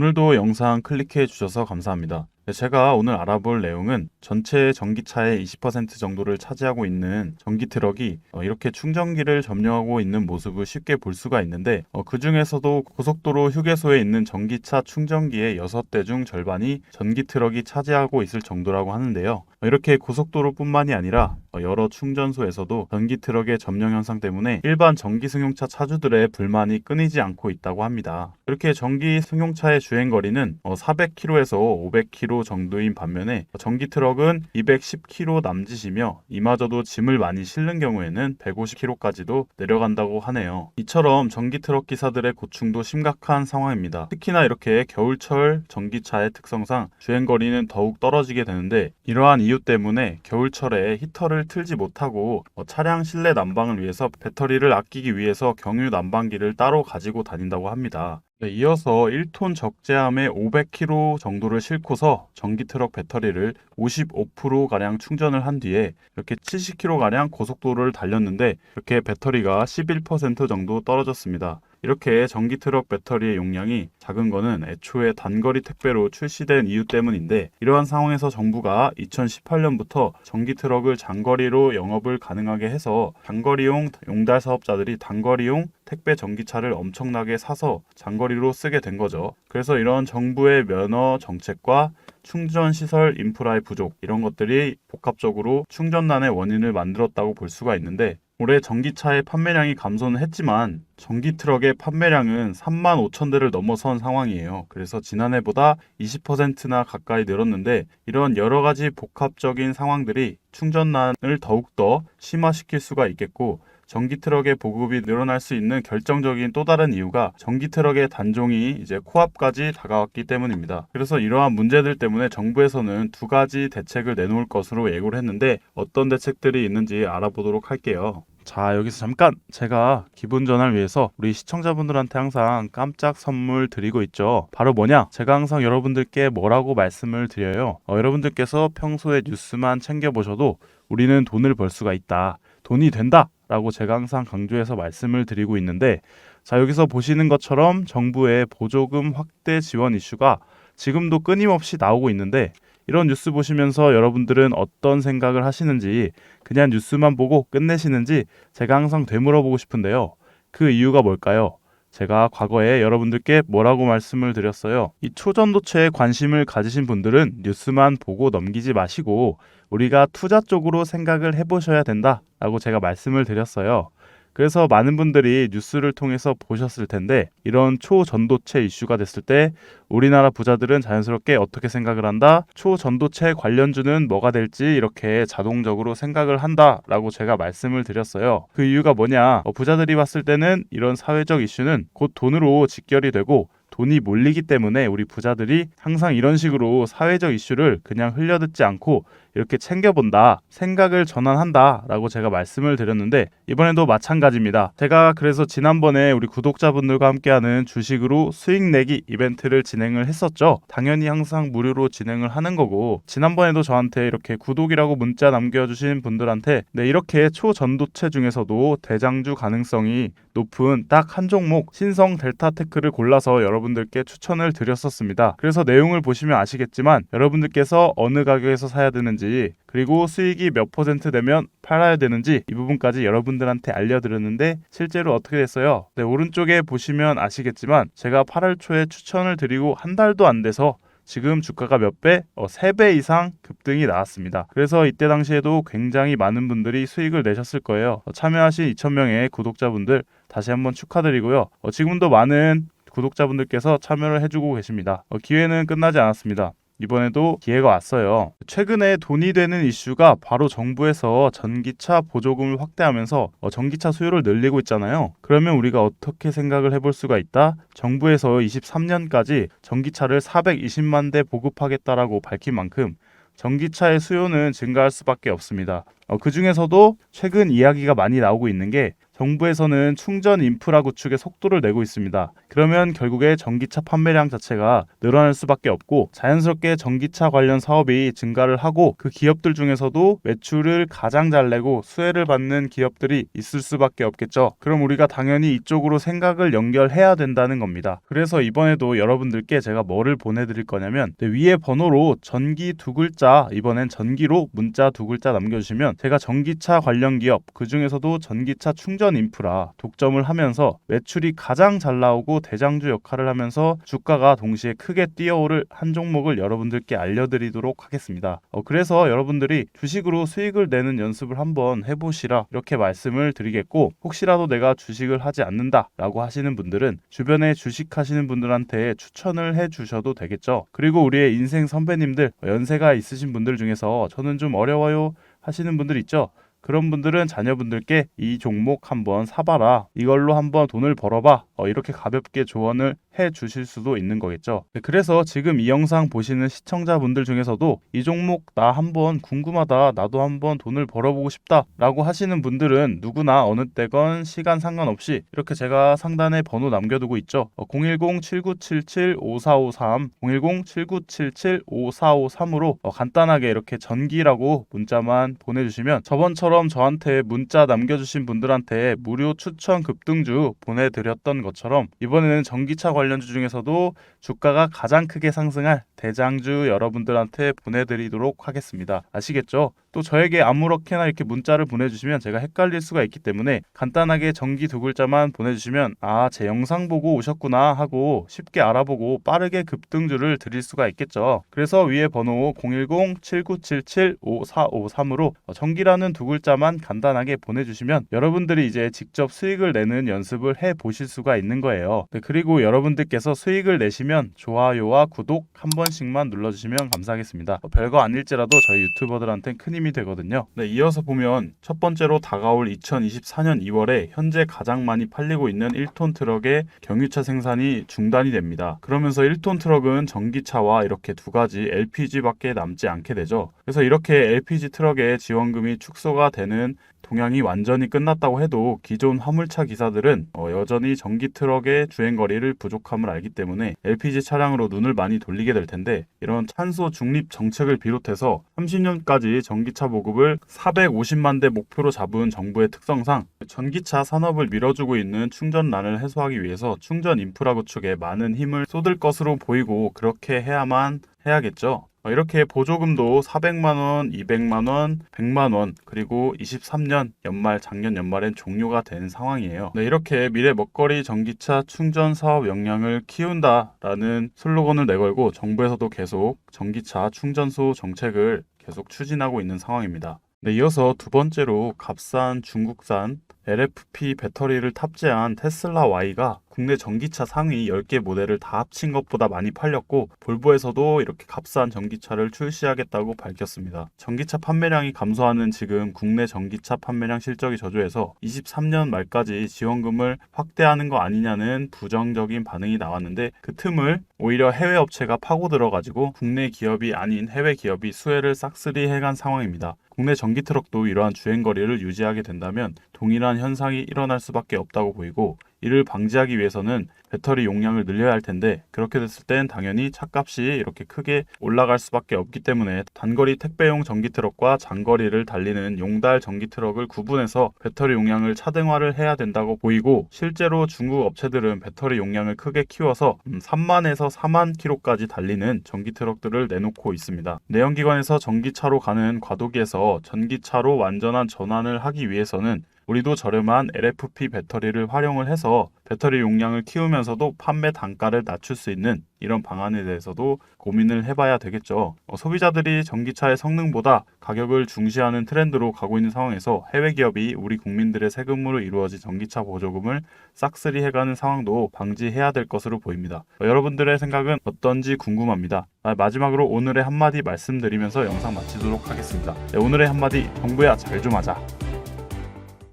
오늘도 영상 클릭해 주셔서 감사합니다. 네, 제가 오늘 알아볼 내용은 전체 전기차의 20% 정도를 차지하고 있는 전기 트럭이 어, 이렇게 충전기를 점령하고 있는 모습을 쉽게 볼 수가 있는데 어, 그 중에서도 고속도로 휴게소에 있는 전기차 충전기의 6대 중 절반이 전기 트럭이 차지하고 있을 정도라고 하는데요. 어, 이렇게 고속도로뿐만이 아니라 어, 여러 충전소에서도 전기 트럭의 점령 현상 때문에 일반 전기 승용차 차주들의 불만이 끊이지 않고 있다고 합니다. 이렇게 전기 승용차의 주행 거리는 400km에서 500km 정도인 반면에 전기 트럭은 210km 남짓이며 이마저도 짐을 많이 실는 경우에는 150km까지도 내려간다고 하네요. 이처럼 전기 트럭 기사들의 고충도 심각한 상황입니다. 특히나 이렇게 겨울철 전기차의 특성상 주행 거리는 더욱 떨어지게 되는데 이러한 이유 때문에 겨울철에 히터를 틀지 못하고 어, 차량 실내 난방을 위해서 배터리를 아끼기 위해서 경유 난방기를 따로 가지고 다닌다고 합니다. 네, 이어서 1톤 적재함의 500km 정도를 싣고서 전기 트럭 배터리를 55%가량 충전을 한 뒤에 이렇게 70km가량 고속도로를 달렸는데 이렇게 배터리가 11% 정도 떨어졌습니다. 이렇게 전기 트럭 배터리의 용량이 작은 거는 애초에 단거리 택배로 출시된 이유 때문인데 이러한 상황에서 정부가 2018년부터 전기 트럭을 장거리로 영업을 가능하게 해서 장거리용 용달 사업자들이 단거리용 택배 전기차를 엄청나게 사서 장거리로 쓰게 된 거죠. 그래서 이런 정부의 면허 정책과 충전 시설 인프라의 부족 이런 것들이 복합적으로 충전난의 원인을 만들었다고 볼 수가 있는데 올해 전기차의 판매량이 감소는 했지만 전기 트럭의 판매량은 3만 5천 대를 넘어선 상황이에요. 그래서 지난해보다 20%나 가까이 늘었는데 이런 여러 가지 복합적인 상황들이 충전난을 더욱더 심화시킬 수가 있겠고 전기 트럭의 보급이 늘어날 수 있는 결정적인 또 다른 이유가 전기 트럭의 단종이 이제 코앞까지 다가왔기 때문입니다. 그래서 이러한 문제들 때문에 정부에서는 두 가지 대책을 내놓을 것으로 예고를 했는데 어떤 대책들이 있는지 알아보도록 할게요. 자, 여기서 잠깐 제가 기분 전환을 위해서 우리 시청자분들한테 항상 깜짝 선물 드리고 있죠. 바로 뭐냐? 제가 항상 여러분들께 뭐라고 말씀을 드려요. 어, 여러분들께서 평소에 뉴스만 챙겨보셔도 우리는 돈을 벌 수가 있다. 돈이 된다. 라고 제가 항상 강조해서 말씀을 드리고 있는데 자, 여기서 보시는 것처럼 정부의 보조금 확대 지원 이슈가 지금도 끊임없이 나오고 있는데 이런 뉴스 보시면서 여러분들은 어떤 생각을 하시는지 그냥 뉴스만 보고 끝내시는지 제가 항상 되물어보고 싶은데요. 그 이유가 뭘까요? 제가 과거에 여러분들께 뭐라고 말씀을 드렸어요. 이 초전도체에 관심을 가지신 분들은 뉴스만 보고 넘기지 마시고 우리가 투자 쪽으로 생각을 해보셔야 된다라고 제가 말씀을 드렸어요. 그래서 많은 분들이 뉴스를 통해서 보셨을 텐데 이런 초전도체 이슈가 됐을 때 우리나라 부자들은 자연스럽게 어떻게 생각을 한다? 초전도체 관련주는 뭐가 될지 이렇게 자동적으로 생각을 한다라고 제가 말씀을 드렸어요. 그 이유가 뭐냐? 어, 부자들이 봤을 때는 이런 사회적 이슈는 곧 돈으로 직결이 되고 돈이 몰리기 때문에 우리 부자들이 항상 이런 식으로 사회적 이슈를 그냥 흘려듣지 않고 이렇게 챙겨본다, 생각을 전환한다 라고 제가 말씀을 드렸는데 이번에도 마찬가지입니다. 제가 그래서 지난번에 우리 구독자분들과 함께하는 주식으로 수익 내기 이벤트를 진행을 했었죠. 당연히 항상 무료로 진행을 하는 거고 지난번에도 저한테 이렇게 구독이라고 문자 남겨주신 분들한테 네 이렇게 초전도체 중에서도 대장주 가능성이 높은 딱 한 종목 신성 델타 테크를 골라서 여러분들께 추천을 드렸었습니다. 그래서 내용을 보시면 아시겠지만 여러분들께서 어느 가격에서 사야 되는지 그리고 수익이 몇 퍼센트 되면 팔아야 되는지 이 부분까지 여러분들한테 알려드렸는데 실제로 어떻게 됐어요? 네, 오른쪽에 보시면 아시겠지만 제가 8월 초에 추천을 드리고 한 달도 안 돼서 지금 주가가 몇 배? 어, 3배 이상 급등이 나왔습니다. 그래서 이때 당시에도 굉장히 많은 분들이 수익을 내셨을 거예요. 어, 참여하신 2,000명의 구독자분들 다시 한번 축하드리고요. 어, 지금도 많은 구독자분들께서 참여를 해주고 계십니다. 어, 기회는 끝나지 않았습니다. 이번에도 기회가 왔어요. 최근에 돈이 되는 이슈가 바로 정부에서 전기차 보조금을 확대하면서 어, 전기차 수요를 늘리고 있잖아요. 그러면 우리가 어떻게 생각을 해볼 수가 있다? 정부에서 23년까지 전기차를 420만 대 보급하겠다라고 밝힌 만큼 전기차의 수요는 증가할 수밖에 없습니다. 어, 그 중에서도 최근 이야기가 많이 나오고 있는 게 정부에서는 충전 인프라 구축에 속도를 내고 있습니다. 그러면 결국에 전기차 판매량 자체가 늘어날 수밖에 없고 자연스럽게 전기차 관련 사업이 증가를 하고 그 기업들 중에서도 매출을 가장 잘 내고 수혜를 받는 기업들이 있을 수밖에 없겠죠. 그럼 우리가 당연히 이쪽으로 생각을 연결해야 된다는 겁니다. 그래서 이번에도 여러분들께 제가 뭐를 보내드릴 거냐면 네, 위에 번호로 전기 두 글자 이번엔 전기로 문자 두 글자 남겨주시면 제가 전기차 관련 기업 그 중에서도 전기차 충전 인프라 독점을 하면서 매출이 가장 잘 나오고 대장주 역할을 하면서 주가가 동시에 크게 뛰어오를 한 종목을 여러분들께 알려드리도록 하겠습니다. 어, 그래서 여러분들이 주식으로 수익을 내는 연습을 한번 해보시라 이렇게 말씀을 드리겠고 혹시라도 내가 주식을 하지 않는다 라고 하시는 분들은 주변에 주식하시는 분들한테 추천을 해주셔도 되겠죠. 그리고 우리의 인생 선배님들 연세가 있으신 분들 중에서 저는 좀 어려워요 하시는 분들 있죠. 그런 분들은 자녀분들께 이 종목 한번 사봐라. 이걸로 한번 돈을 벌어봐. 어, 이렇게 가볍게 조언을 해 주실 수도 있는 거겠죠. 네, 그래서 지금 이 영상 보시는 시청자분들 중에서도 이 종목 나 한번 궁금하다. 나도 한번 돈을 벌어보고 싶다. 라고 하시는 분들은 누구나 어느 때건 시간 상관없이 이렇게 제가 상단에 번호 남겨두고 있죠. 어, 010-7977-5453, 010-7977-5453으로 어, 간단하게 이렇게 전기라고 문자만 보내주시면 저번처럼 저한테 문자 남겨주신 분들한테 무료 추천 급등주 보내드렸던 것 처럼 이번에는 전기차 관련주 중에서도 주가가 가장 크게 상승할 대장주 여러분들한테 보내드리도록 하겠습니다. 아시겠죠? 또 저에게 아무렇게나 이렇게 문자를 보내주시면 제가 헷갈릴 수가 있기 때문에 간단하게 전기 두 글자만 보내주시면 아, 제 영상 보고 오셨구나 하고 쉽게 알아보고 빠르게 급등주를 드릴 수가 있겠죠. 그래서 위에 번호 010-7977-5453으로 전기라는 두 글자만 간단하게 보내주시면 여러분들이 이제 직접 수익을 내는 연습을 해 보실 수가 있는 거예요. 네, 그리고 여러분들께서 수익을 내시면 좋아요와 구독 한 번씩만 눌러주시면 감사하겠습니다. 어, 별거 아닐지라도 저희 유튜버들한테는 큰 힘이 되거든요. 네, 이어서 보면 첫 번째로 다가올 2024년 2월에 현재 가장 많이 팔리고 있는 1톤 트럭의 경유차 생산이 중단이 됩니다. 그러면서 1톤 트럭은 전기차와 이렇게 두 가지 LPG밖에 남지 않게 되죠. 그래서 이렇게 LPG 트럭의 지원금이 축소가 되는 동향이 완전히 끝났다고 해도 기존 화물차 기사들은 어, 여전히 전기 트럭의 주행 거리를 부족함을 알기 때문에 LPG 차량으로 눈을 많이 돌리게 될 텐데 이런 탄소 중립 정책을 비롯해서 30년까지 전기차 보급을 450만 대 목표로 잡은 정부의 특성상 전기차 산업을 밀어주고 있는 충전난을 해소하기 위해서 충전 인프라 구축에 많은 힘을 쏟을 것으로 보이고 그렇게 해야만 해야겠죠. 어, 이렇게 보조금도 400만 원, 200만 원, 100만 원, 그리고 23년 연말, 작년 연말엔 종료가 된 상황이에요. 네, 이렇게 미래 먹거리 전기차 충전 사업 역량을 키운다라는 슬로건을 내걸고 정부에서도 계속 전기차 충전소 정책을 계속 추진하고 있는 상황입니다. 네, 이어서 두 번째로 값싼 중국산 LFP 배터리를 탑재한 테슬라 Y가 국내 전기차 상위 10개 모델을 다 합친 것보다 많이 팔렸고 볼보에서도 이렇게 값싼 전기차를 출시하겠다고 밝혔습니다. 전기차 판매량이 감소하는 지금 국내 전기차 판매량 실적이 저조해서 23년 말까지 지원금을 확대하는 거 아니냐는 부정적인 반응이 나왔는데 그 틈을 오히려 해외 업체가 파고 들어가지고 국내 기업이 아닌 해외 기업이 수혜를 싹쓸이 해간 상황입니다. 국내 전기 트럭도 이러한 주행 거리를 유지하게 된다면 동일한 현상이 일어날 수밖에 없다고 보이고 이를 방지하기 위해서는 배터리 용량을 늘려야 할 텐데 그렇게 됐을 땐 당연히 차값이 이렇게 크게 올라갈 수밖에 없기 때문에 단거리 택배용 전기 트럭과 장거리를 달리는 용달 전기 트럭을 구분해서 배터리 용량을 차등화를 해야 된다고 보이고 실제로 중국 업체들은 배터리 용량을 크게 키워서 3만에서 4만 킬로까지 달리는 전기 트럭들을 내놓고 있습니다. 내연기관에서 전기차로 가는 과도기에서 전기차로 완전한 전환을 하기 위해서는 우리도 저렴한 LFP 배터리를 활용을 해서 배터리 용량을 키우면서도 판매 단가를 낮출 수 있는 이런 방안에 대해서도 고민을 해봐야 되겠죠. 어, 소비자들이 전기차의 성능보다 가격을 중시하는 트렌드로 가고 있는 상황에서 해외 기업이 우리 국민들의 세금으로 이루어진 전기차 보조금을 싹쓸이 해가는 상황도 방지해야 될 것으로 보입니다. 어, 여러분들의 생각은 어떤지 궁금합니다. 아, 마지막으로 오늘의 한마디 말씀드리면서 영상 마치도록 하겠습니다. 네, 오늘의 한마디 정부야 잘 좀 하자.